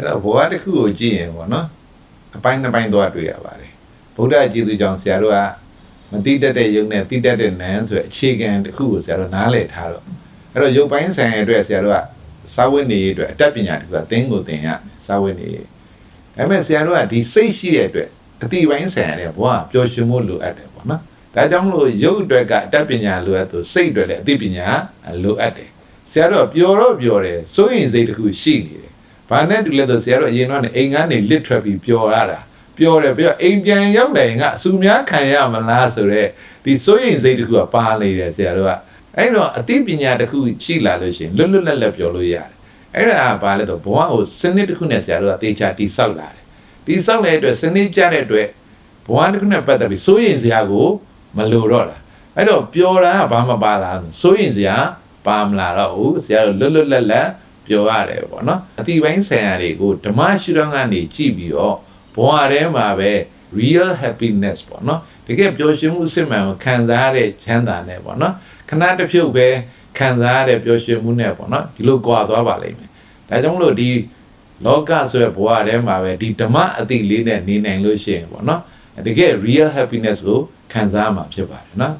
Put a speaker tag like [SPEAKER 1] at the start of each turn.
[SPEAKER 1] အဲ့တော့ဘဝတစ်ခုကိုကြည့်ရင်ပေါ့နော်အပိုင်းနှစ်ပိုင်းသွားတွေ့ရပါတယ်ဗုဒ္ဓကျေးဇူးကြောင့်ဆရာတို့ကမတိတတ်တဲ့ယုံနဲ့တိတတ်တဲ့နန်းဆိုတဲ့အခြေခံတစ်ခုကိုဆရာတို့နားလည်ထားတော့အဲ့တော့ယုတ်ပိုင်းဆိုင်ရာအတွက်ဆရာတို့ကစာဝတ်နေရေးအတွက်အတတ်ပညာတစ်ခုကသင်ကိုသင်ရစာဝတ်နေရေးဒါပေမဲ့ဆရာတို့ကဒီစိတ်ရှိတဲ့အတွက်အတိပိုင်းဆိုင်ရာတဲ့ဘဝပျော်ရွှင်မှုလိုအပ်တယ်ပေါ့နော်ဒါကြောင့်မလို့ယုတ်အတွက်ကအတတ်ပညာလိုအပ်သူစိတ်အတွက်လည်းအသိပညာလိုအပ်တယ်ဆရာတို့ကပျော်တော့ပျော်တယ်စိုးရင်စိတ်တစ်ခုရှိနေတယ် ဘာနဲ့တူလဲဆိုဆရာတို့အရင်တော့အိမ်ကနေလစ်ထွက်ပြီးပျော်ရတာပျော်တယ်ပြီးတော့အိမ်ပြန်ရောက်လာရင်ကအဆူများခံရမလားဆိုတော့ဒီစိုးရင်စိတ်တစ်ခုကပါနေတယ်ဆရာတို့ကအဲ့တော့အသိပညာတစ်ခုရှိလာလို့ရှိရင်လွတ်လွတ်လပ်လပ်ပျော်လို့ရတယ်အဲ့ဒါကဘာလဲဆိုဘဝကိုစနစ်တစ်ခုနဲ့ဆရာတို့ကတေချာတိဆောက်လာတယ်တိဆောက်တဲ့အတွက်စနစ်ကြတဲ့အတွက်ဘဝတစ်ခုနဲ့ပတ်သက်ပြီးစိုးရင်စရာကိုမလိုတော့တာအဲ့တော့ပျော်တာကဘာမှပါလာစိုးရင်စရာပါမလာတော့ဘူးဆရာတို့လွတ်လွတ်လပ်လပ် ပြောရတယ်ပေါ့နော်အတိပိုင်းဆံရတွေကိုဓမ္မရှုထောင့်ကနေကြည့်ပြီးတော့ဘဝထဲမှာပဲ real happiness ပေါ့နော်တကယ်ပျော်ရွှင်မှုအစစ်မှန်ကိုခံစားရတဲ့ချမ်းသာနဲ့ပေါ့နော်ခဏတစ်ဖြုတ်ပဲခံစားရတဲ့ပျော်ရွှင်မှုနဲ့ပေါ့နော်ဒီလိုကြွာသွားပါလိမ့်မယ်ဒါကြောင့်မလို့ဒီလောကဆိုတဲ့ဘဝထဲမှာပဲဒီဓမ္မအတိလေးနဲ့နေနိုင်လို့ရှိရင်ပေါ့နော်တကယ် real happiness ကိုခံစားမှာဖြစ်ပါတယ်နော်